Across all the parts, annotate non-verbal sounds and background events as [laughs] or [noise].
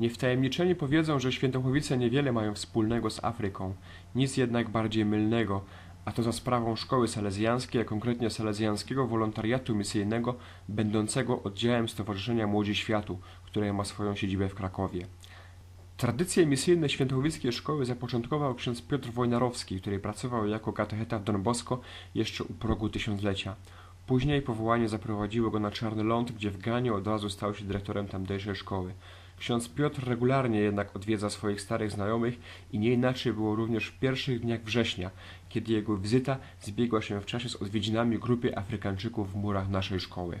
Niewtajemniczeni powiedzą, że Świętochowice niewiele mają wspólnego z Afryką, nic jednak bardziej mylnego, a to za sprawą szkoły salezjańskiej, a konkretnie salezjańskiego wolontariatu misyjnego, będącego oddziałem Stowarzyszenia Młodzi Światu, które ma swoją siedzibę w Krakowie. Tradycje misyjne Świętochowickiej Szkoły zapoczątkował ksiądz Piotr Wojnarowski, który pracował jako katecheta w Don Bosco jeszcze u progu tysiąclecia. Później powołanie zaprowadziło go na Czarny Ląd, gdzie w Ganie od razu stał się dyrektorem tamtejszej szkoły. Ksiądz Piotr regularnie jednak odwiedza swoich starych znajomych i nie inaczej było również w pierwszych dniach września, kiedy jego wizyta zbiegła się w czasie z odwiedzinami grupy Afrykańczyków w murach naszej szkoły.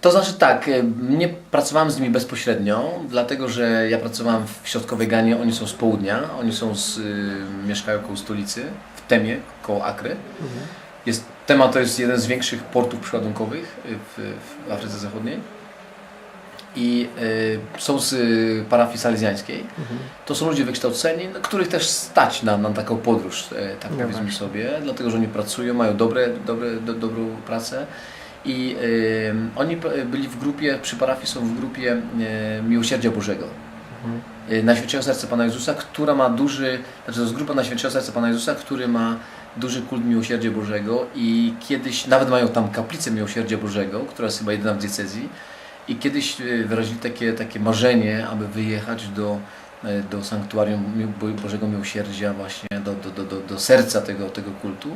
To znaczy tak, y, nie pracowałem z nimi bezpośrednio, dlatego że ja pracowałem w Środkowej Ganie, oni są z południa, oni są z, y, mieszkają koło stolicy, w Temie, koło Akry. Jest, Tema to jest jeden z większych portów przyładunkowych y, w, w Afryce Zachodniej. I y, są z y, parafii salezjańskiej. To są ludzie wykształceni, no, których też stać na, na taką podróż, e, tak No powiedzmy właśnie. sobie, dlatego że oni pracują, mają dobre, dobre, do, dobrą pracę. I y, oni p- byli w grupie, przy parafii są w grupie y, Miłosierdzia Bożego. Y, Najświętszego Serca Pana Jezusa, która ma duży, znaczy to jest grupa Najświętszego Serca Pana Jezusa, który ma duży kult Miłosierdzia Bożego i kiedyś, nawet mają tam kaplicę Miłosierdzia Bożego, która jest chyba jedyna w diecezji i kiedyś y, wyrazili takie, takie marzenie, aby wyjechać do, y, do sanktuarium Bożego Miłosierdzia właśnie, do, do, do, do, serca tego, tego kultu.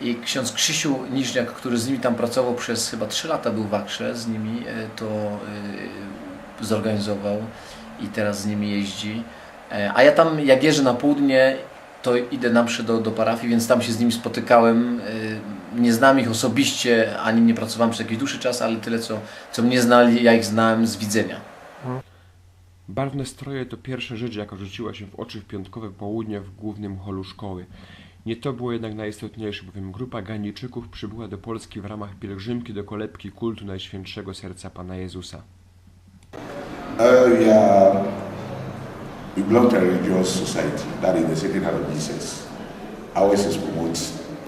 I ksiądz Krzysiu Niżniak, który z nimi tam pracował przez chyba 3 lata, był w Akrze z nimi, y, to zorganizował i teraz z nimi jeździ. E, A ja tam, jak jeżdżę na południe, to idę na do, do parafii, więc tam się z nimi spotykałem. Nie znam ich osobiście, ani nie pracowałem przez jakiś dłuższy czas, ale tyle, co, co mnie znali, ja ich znałem z widzenia. Barwne stroje to pierwsza rzecz, jaka rzuciła się w oczy w piątkowe południe w głównym holu szkoły. Nie to było jednak najistotniejsze, bowiem grupa Ganijczyków przybyła do Polski w ramach pielgrzymki do kolebki kultu Najświętszego Serca Pana Jezusa. Uh, we belong to a religious society, that is the Sacred Heart of Jesus. Ours is promote,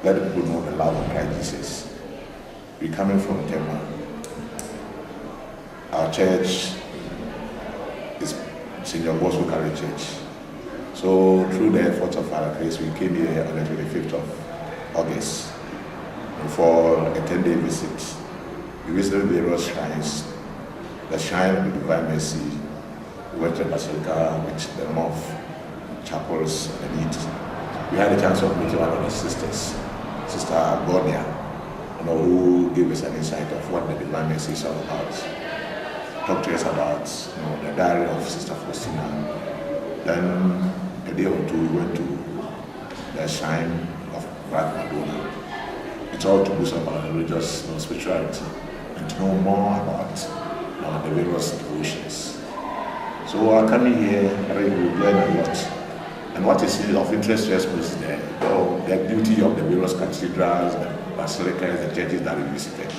let people know the love of Christ Jesus. We coming from Tema. Our church is. John Bosco Catholic Church. So through the efforts of our grace, we came here on the 25th of August for a 10-day visit. We visited various shrines the shrine of the Divine Mercy, we went to the Basilica, which the north chapels and it. We had a chance of meeting one of the sisters, Sister Agonia, you know, who gave us an insight of what the Divine is all about. Talked to us about you know, the diary of Sister Faustina. Then a day or two, we went to the shrine of Black Madonna. It's all to boost up our religious you know, spirituality and to know more about uh, the various devotions. So coming here, I think we learn a lot. And what is of interest to us is the, the, the beauty of the various cathedrals, the basilicas, the churches that we visited.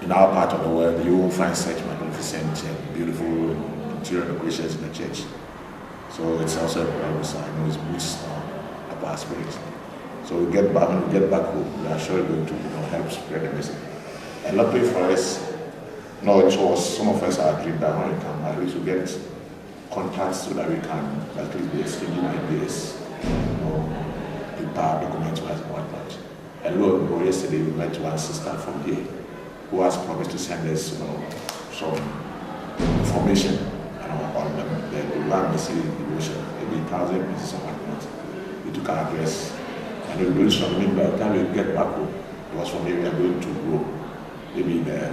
In our part of the world, you won't find such magnificent and beautiful interior decorations in the church. So it's also a you know, it boosts up our spirit. So we get back, when we get back home, we are sure going to you know, help spread the message. And luckily for us, no, it was some of us are agreed that when we come, at least we get contacts so that we can at least be exchanging ideas, you know, prepare documents and whatnot. And lo and behold, yesterday we met one sister from here who has promised to send us, you know, some information on the, the Divine Mercy devotion, maybe thousand pieces of whatnot. We took our address and we will submit by the time we get back home. It was from here we are going to grow. Maybe the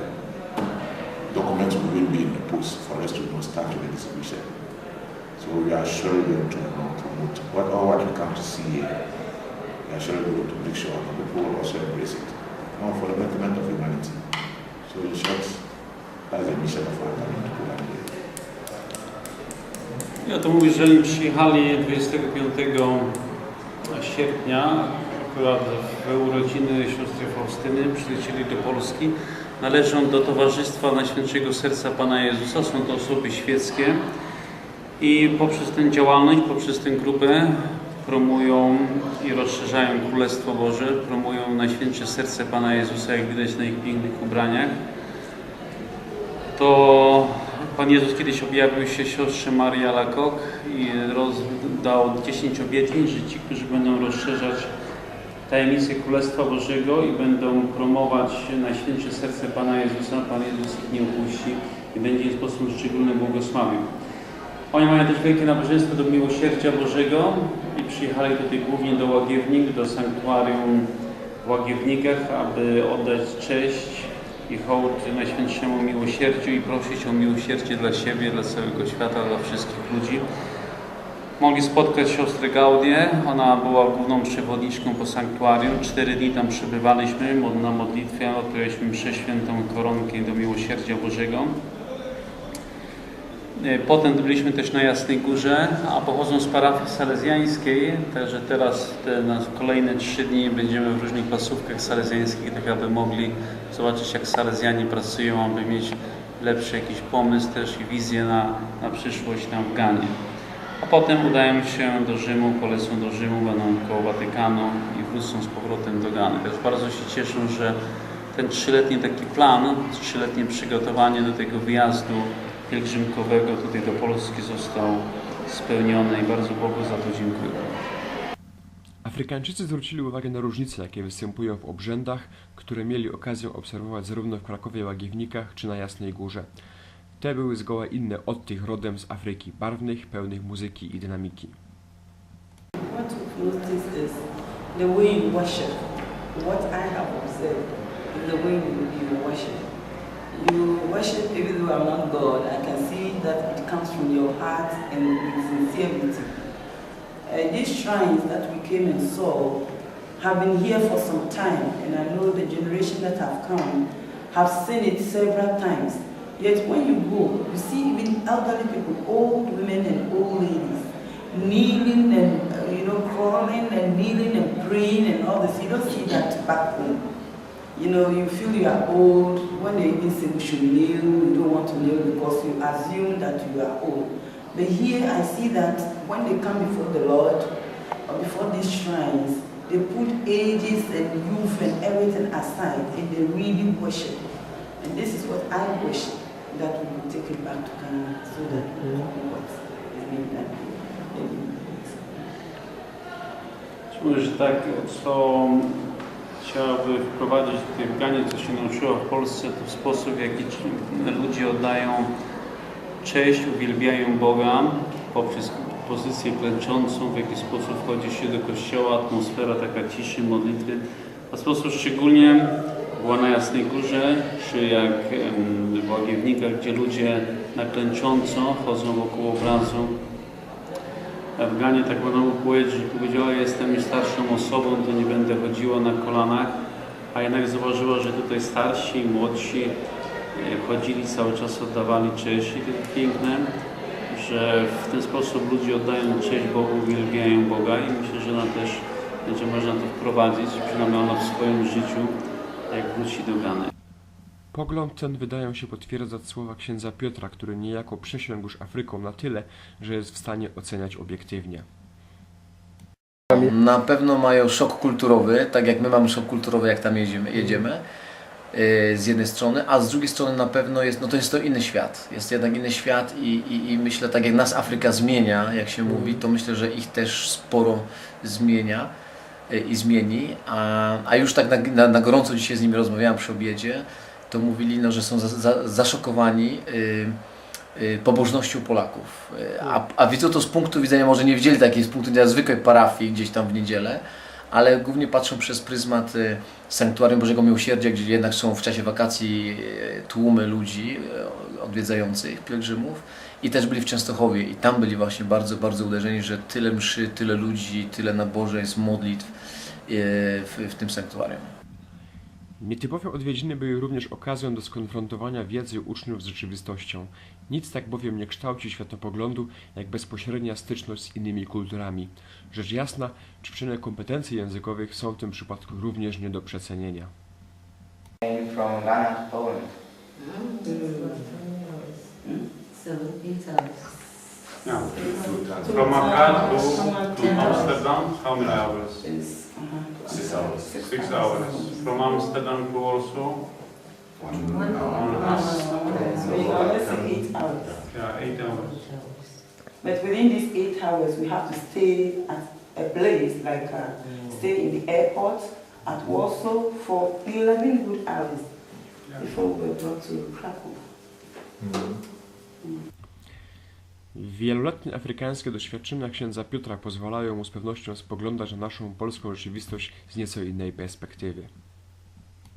documents will be in the post for us to you know, start with the distribution. So we are surely going to you know, promote what all what we come to see here. We are to make sure that people will also embrace it. Now for the betterment of humanity. So in short, that's the mission of our here. Ja to mówię, że przyjechali 25 sierpnia, akurat w urodziny siostry Faustyny, przylecieli do Polski. Należą do Towarzystwa Najświętszego Serca Pana Jezusa, są to osoby świeckie i poprzez tę działalność, poprzez tę grupę promują i rozszerzają Królestwo Boże, promują Najświętsze Serce Pana Jezusa, jak widać na ich pięknych ubraniach. To Pan Jezus kiedyś objawił się siostrze Marii Alakok i rozdał 10 obietnic, że ci, którzy będą rozszerzać tajemnice Królestwa Bożego i będą promować Najświętsze Serce Pana Jezusa, Pan Jezus ich nie upuści i będzie w sposób szczególny błogosławił. Oni mają też wielkie nabożeństwo do miłosierdzia Bożego i przyjechali tutaj głównie do Łagiewnik, do sanktuarium w Łagiewnikach, aby oddać cześć i hołd Najświętszemu Miłosierdziu i prosić o miłosierdzie dla siebie, dla całego świata, dla wszystkich ludzi. Mogli spotkać siostrę Gaudię, ona była główną przewodniczką po sanktuarium. Cztery dni tam przebywaliśmy na modlitwie, odprawialiśmy mszę świętą koronkę do Miłosierdzia Bożego. E, Potem byliśmy też na Jasnej Górze, a pochodzą z parafii salezjańskiej, także teraz te na kolejne trzy dni będziemy w różnych placówkach salezjańskich, tak aby mogli zobaczyć jak salezjanie pracują, aby mieć lepszy jakiś pomysł też i wizję na, na przyszłość tam w Ganie. A potem udają się do Rzymu, polecą do Rzymu, będą koło Watykanu i wrócą z powrotem do Gany. Też bardzo się cieszę, że ten trzyletni taki plan, trzyletnie przygotowanie do tego wyjazdu pielgrzymkowego tutaj do Polski został spełniony i bardzo Bogu za to dziękuję. Afrykańczycy zwrócili uwagę na różnice, jakie występują w obrzędach, które mieli okazję obserwować zarówno w Krakowie Łagiewnikach czy na Jasnej Górze. Te były zgoła inne od tych rodem z Afryki, barwnych, pełnych muzyki i dynamiki. What you've noticed is the way you worship. What I have observed is the way you worship. You worship even though I'm not God. I can see that it comes from your heart and with sincerity. Uh, these shrines that we came and saw have been here for some time, and I know the generation that have come have seen it several times. Yet when you go, you see even elderly people, old women and old ladies, kneeling and uh, you know crawling and kneeling and praying and all this. You don't see that back home. You know, you feel you are old. When they even say we should kneel, you don't want to kneel because you assume that you are old. But here I see that when they come before the Lord or before these shrines, they put ages and youth and everything aside and they really worship. And this is what I wish that we could take it back to Ghana so that we know what is being done. Że tak, chciałaby wprowadzić tutaj w Ganie, co się nauczyła w Polsce, to w sposób, w jaki ludzie oddają cześć, uwielbiają Boga poprzez pozycję klęczącą, w jaki sposób wchodzi się do kościoła, atmosfera taka ciszy, modlitwy. A sposób szczególnie była na Jasnej Górze, czy jak w Łagiewnikach, gdzie ludzie na klęcząco chodzą wokół obrazu, w Ganie tak powiedzieć, że powiedziała, jestem już starszą osobą, to nie będę chodziła na kolanach, a jednak zauważyła, że tutaj starsi i młodsi e, chodzili cały czas, oddawali cześć i to piękne, że w ten sposób ludzie oddają cześć Bogu, uwielbiają Boga i myślę, że ona też będzie można to wprowadzić, przynajmniej ona w swoim życiu, jak wróci do Gany. Pogląd ten wydają się potwierdzać słowa księdza Piotra, który niejako przesiągł już Afryką na tyle, że jest w stanie oceniać obiektywnie. Na pewno mają szok kulturowy, tak jak my mamy szok kulturowy, jak tam jedziemy, jedziemy yy, z jednej strony, a z drugiej strony na pewno jest, no to jest to inny świat. Jest jednak inny świat i, i, i myślę, tak jak nas Afryka zmienia, jak się mówi, to myślę, że ich też sporo zmienia yy, i zmieni. A, a już tak na, na, na gorąco dzisiaj z nimi rozmawiałem przy obiedzie, to mówili, no, że są za, za, zaszokowani. Yy, y, pobożnością Polaków. Y, A, a widzą to z punktu widzenia, może nie widzieli takiej z punktu widzenia zwykłej parafii gdzieś tam w niedzielę, ale głównie patrzą przez pryzmat y, Sanktuarium Bożego Miłosierdzia, gdzie jednak są w czasie wakacji y, tłumy ludzi y, odwiedzających, pielgrzymów i też byli w Częstochowie i tam byli właśnie bardzo, bardzo uderzeni, że tyle mszy, tyle ludzi, tyle nabożeństw, modlitw y, w, w tym sanktuarium. Nietypowe odwiedziny były również okazją do skonfrontowania wiedzy uczniów z rzeczywistością. Nic tak bowiem nie kształci światopoglądu, jak bezpośrednia styczność z innymi kulturami. Rzecz jasna, przyczyny kompetencji językowych są w tym przypadku również nie do przecenienia. from Ghana Poland. From Accra to. Amsterdam, how many hours? Is, uh-huh. Six hours. Six hours. From Amsterdam to Warsaw, One hour. Yes, we can only say eight hours. Yeah, eight hours. But within these eight hours, we have to stay at a place like uh, stay in the airport at Warsaw for 11 good hours before we were brought to Krakow. Wieloletnie afrykańskie doświadczenia księdza Piotra pozwalają mu z pewnością spoglądać na naszą polską rzeczywistość z nieco innej perspektywy.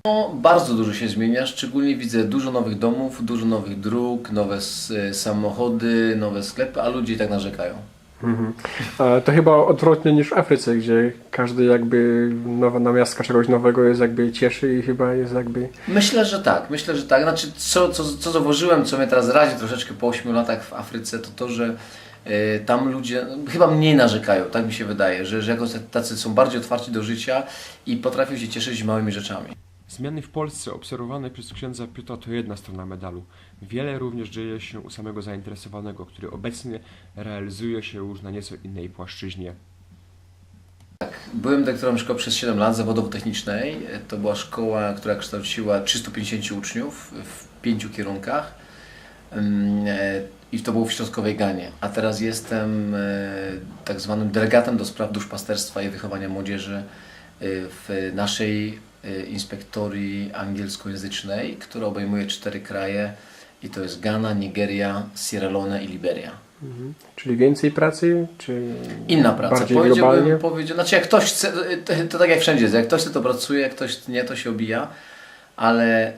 No, bardzo dużo się zmienia, szczególnie widzę dużo nowych domów, dużo nowych dróg, nowe s- samochody, nowe sklepy, a ludzie tak narzekają. Mhm. A to chyba odwrotnie niż w Afryce, gdzie każdy jakby nowa namiastka czegoś nowego jest jakby cieszy i chyba jest jakby... Myślę, że tak, myślę, że tak. Znaczy, co, co, co zauważyłem, co mnie teraz razi troszeczkę po 8 latach w Afryce, to to, że e, tam ludzie no, chyba mniej narzekają, tak mi się wydaje, że, że jakoś tacy są bardziej otwarci do życia i potrafią się cieszyć małymi rzeczami. Zmiany w Polsce obserwowane przez księdza Piotra to jedna strona medalu. Wiele również dzieje się u samego zainteresowanego, który obecnie realizuje się już na nieco innej płaszczyźnie. Byłem dyrektorem szkoły przez 7 lat zawodowo-technicznej. To była szkoła, która kształciła 350 uczniów w pięciu kierunkach. E, I to było w Środkowej Ganie. A teraz jestem e, tak zwanym delegatem do spraw duszpasterstwa i wychowania młodzieży e, w naszej inspektorii angielskojęzycznej, która obejmuje cztery kraje. I to jest Ghana, Nigeria, Sierra Leone i Liberia. Mhm. Czyli więcej pracy, czy Inna praca. bardziej globalnie? Powiedziałbym, powiedział, znaczy jak ktoś chce, to, to tak jak wszędzie jest, jak ktoś chce to pracuje, jak ktoś nie to się obija, ale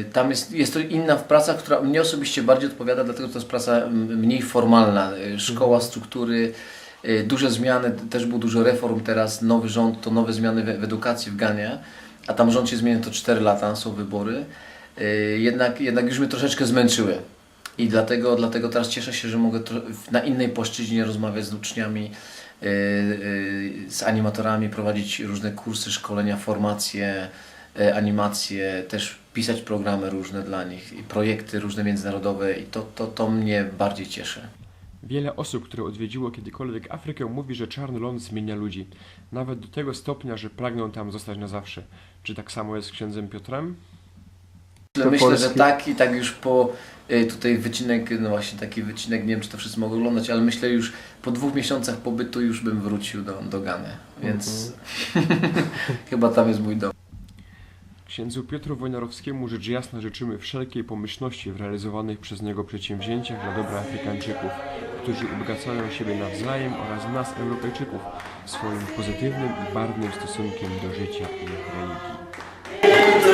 y, tam jest, jest to inna praca, która mnie osobiście bardziej odpowiada, dlatego że to jest praca mniej formalna, y, szkoła, struktury, y, duże zmiany, też było dużo reform teraz, nowy rząd, to nowe zmiany w, w edukacji w Ganie, a tam rząd się zmienia to 4 lata, są wybory, y, jednak, jednak już mnie troszeczkę zmęczyły. I dlatego, dlatego teraz cieszę się, że mogę na innej płaszczyźnie rozmawiać z uczniami, yy, yy, z animatorami, prowadzić różne kursy, szkolenia, formacje, animacje, też pisać programy różne dla nich projekty różne międzynarodowe i to, to, to mnie bardziej cieszy. Wiele osób, które odwiedziło kiedykolwiek Afrykę, mówi, że czarny ląd zmienia ludzi. Nawet do tego stopnia, że pragną tam zostać na zawsze. Czy tak samo jest z księdzem Piotrem? Do Myślę, że tak i tak już po y, tutaj wycinek, no właśnie taki wycinek, nie wiem czy to wszyscy mogą oglądać, ale myślę już po dwóch miesiącach pobytu już bym wrócił do, do Gany, więc [laughs] chyba tam jest mój dom. Księdzu Piotru Wojnarowskiemu rzecz jasna życzymy wszelkiej pomyślności w realizowanych przez niego przedsięwzięciach dla dobra Afrykańczyków, którzy ubogacają siebie nawzajem oraz nas, Europejczyków, swoim pozytywnym i barwnym stosunkiem do życia i religii.